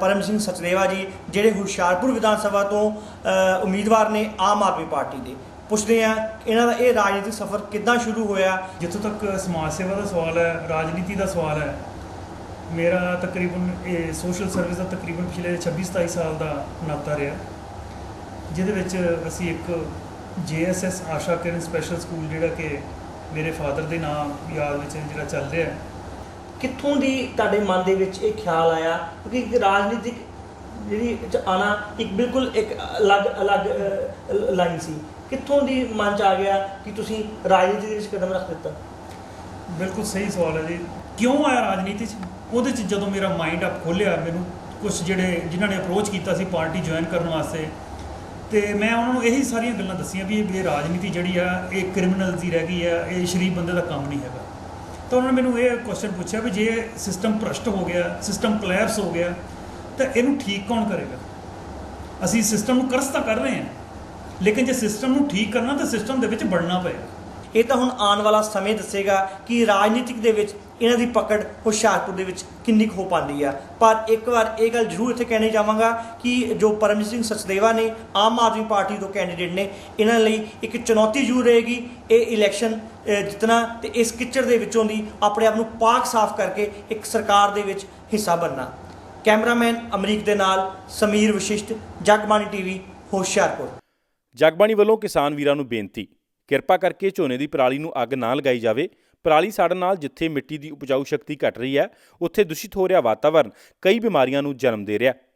ਪਰਮ ਸਿੰਘ ਸਚਦੇਵਾ ਜੀ, ਜਿਹੜੇ ਹੁਸ਼ਿਆਰਪੁਰ ਵਿਧਾਨ ਸਭਾ ਤੋਂ ਉਮੀਦਵਾਰ ਨੇ ਆਮ ਆਦਮੀ ਪਾਰਟੀ ਦੇ। ਪੁੱਛਦੇ ਆ ਇਹਨਾਂ ਦਾ ਇਹ ਰਾਜਨੀਤਿਕ ਸਫ਼ਰ ਕਿੱਦਾਂ ਸ਼ੁਰੂ ਹੋਇਆ? ਜਿੱਥੋਂ ਤੱਕ ਸਮਾਜ ਸੇਵਾ ਦਾ ਸਵਾਲ ਹੈ, ਰਾਜਨੀਤੀ ਦਾ ਸਵਾਲ ਹੈ, ਮੇਰਾ ਤਕਰੀਬਨ ਇਹ ਸੋਸ਼ਲ ਸਰਵਿਸ ਦਾ ਤਕਰੀਬਨ ਪਿਛਲੇ 26 27 ਸਾਲ ਦਾ ਨਾਤਾ ਰਿਹਾ। ਜਿਹਦੇ ਵਿੱਚ ਅਸੀਂ ਇੱਕ ਜੀਐਸਐਸ ਆਸ਼ਾ ਕਿਰਨ ਸਪੈਸ਼ਲ ਸਕੂਲ ਜਿਹੜਾ ਕਿ ਮੇਰੇ ਫਾਦਰ ਦੇ ਨਾਮ ਯਾਦ ਵਿੱਚ ਜਿਹੜਾ ਚੱਲ ਰਿਹਾ ਹੈ ਕਿੱਥੋਂ ਦੀ ਤੁਹਾਡੇ ਮਨ ਦੇ ਵਿੱਚ ਇਹ ਖਿਆਲ ਆਇਆ? ਕਿਉਂਕਿ ਇੱਕ ਰਾਜਨੀਤਿਕ ਜਿਹੜੀ ਚ ਆਣਾ ਇੱਕ ਬਿਲਕੁਲ ਇੱਕ ਅਲੱਗ ਅਲੱਗ ਲਾਈਨ ਸੀ। ਕਿੱਥੋਂ ਦੀ ਮਨ ਚ ਆ ਗਿਆ ਕਿ ਤੁਸੀਂ ਰਾਜਨੀਤੀ ਦੇ ਵਿੱਚ ਕਦਮ ਰੱਖ ਦਿੱਤਾ? ਬਿਲਕੁਲ ਸਹੀ ਸਵਾਲ ਹੈ ਜੀ। ਕਿਉਂ ਆਇਆ ਰਾਜਨੀਤੀ 'ਚ? ਉਹਦੇ 'ਚ ਜਦੋਂ ਮੇਰਾ ਮਾਈਂਡ ਆਪ ਖੋਲਿਆ, ਮੈਨੂੰ ਕੁਝ ਜਿਹੜੇ, ਜਿਨ੍ਹਾਂ ਨੇ ਅਪਰੋਚ ਕੀਤਾ ਸੀ ਪਾਰਟੀ ਜੁਆਇਨ ਕਰਨ ਵਾਸਤੇ, ਤੇ ਮੈਂ ਉਹਨਾਂ ਨੂੰ ਇਹੀ ਸਾਰੀਆਂ ਗੱਲਾਂ ਦੱਸੀਆਂ ਵੀ ਇਹ ਰਾਜਨੀਤੀ ਜਿਹੜੀ ਆ, ਇਹ ਕ੍ਰਿਮੀਨਲ ਦੀ ਰਹਿ ਗਈ ਆ, ਇਹ ਸ਼ਰੀਫ ਬੰਦੇ ਦਾ ਕੰਮ ਨਹੀਂ ਹੈਗਾ। ਤਾਂ ਉਹਨਾਂ ਨੇ ਮੈਨੂੰ ਇਹ ਕੁਐਸਚਨ ਪੁੱਛਿਆ ਵੀ ਜੇ ਸਿਸਟਮ ਭ੍ਰਸ਼ਟ ਹੋ ਗਿਆ ਸਿਸਟਮ ਕਲੈਪਸ ਹੋ ਗਿਆ, ਤਾਂ ਇਹਨੂੰ ਠੀਕ ਕੌਣ ਕਰੇਗਾ? ਅਸੀਂ ਸਿਸਟਮ ਨੂੰ ਕਰਸ ਤਾਂ ਕਰ ਰਹੇ ਹਾਂ, ਲੇਕਿਨ ਜੇ ਸਿਸਟਮ ਨੂੰ ਠੀਕ ਕਰਨਾ ਤਾਂ ਸਿਸਟਮ ਦੇ ਵਿੱਚ ਵੜਨਾ ਪਏਗਾ। ਇਹ ਤਾਂ ਹੁਣ ਆਉਣ ਵਾਲਾ ਸਮੇਂ ਦੱਸੇਗਾ ਕਿ ਰਾਜਨੀਤਿਕ ਦੇ ਵਿੱਚ ਇਹਨਾਂ ਦੀ ਪਕੜ ਹੁਸ਼ਿਆਰਪੁਰ ਦੇ ਵਿੱਚ ਕਿੰਨੀ ਕੁ ਹੋ ਪਾਉਂਦੀ ਆ। ਪਰ ਇੱਕ ਵਾਰ ਇਹ ਗੱਲ ਜ਼ਰੂਰ ਇੱਥੇ ਕਹਿਣੀ ਚਾਹਾਂਗਾ ਕਿ ਜੋ ਪਰਮਜੀਤ ਸਿੰਘ ਸਚਦੇਵਾ ਨੇ ਆਮ ਆਦਮੀ ਪਾਰਟੀ ਤੋਂ ਕੈਂਡੀਡੇਟ ਨੇ, ਇਹਨਾਂ ਲਈ ਇੱਕ ਚੁਣੌਤੀ ਜ਼ਰੂਰ ਰਹੇਗੀ ਇਹ ਇਲੈਕਸ਼ਨ ਜਿੱਤਣਾ ਤੇ ਇਸ ਕਿਚੜ ਦੇ ਵਿੱਚੋਂ ਦੀ ਆਪਣੇ ਆਪ ਨੂੰ ਪਾਕ ਸਾਫ਼ ਕਰਕੇ ਇੱਕ ਸਰਕਾਰ ਦੇ ਵਿੱਚ ਹਿੱਸਾ ਬਣਨਾ। ਕੈਮਰਾਮੈਨ ਅਮਰੀਕ ਦੇ ਨਾਲ ਸਮੀਰ ਵਸ਼ਿਸ਼ਟ, ਜਗਬਾਣੀ ਟੀਵੀ, ਹੁਸ਼ਿਆਰਪੁਰ। ਜਗਬਾਣੀ ਵੱਲੋਂ ਕਿਸਾਨ ਵੀਰਾਂ ਨੂੰ ਬੇਨਤੀ ਕਿਰਪਾ ਕਰਕੇ ਝੋਨੇ ਦੀ ਪਰਾਲੀ ਨੂੰ ਅੱਗ ਨਾ ਲਗਾਈ ਜਾਵੇ। ਪਰਾਲੀ ਸਾੜਨ ਨਾਲ ਜਿੱਥੇ ਮਿੱਟੀ ਦੀ ਉਪਜਾਊ ਸ਼ਕਤੀ ਘਟ ਰਹੀ ਹੈ, ਉੱਥੇ ਦੂਸ਼ਿਤ ਹੋ ਰਿਹਾ ਵਾਤਾਵਰਣ ਕਈ ਬਿਮਾਰੀਆਂ ਨੂੰ ਜਨਮ ਦੇ ਰਿਹਾ ਹੈ।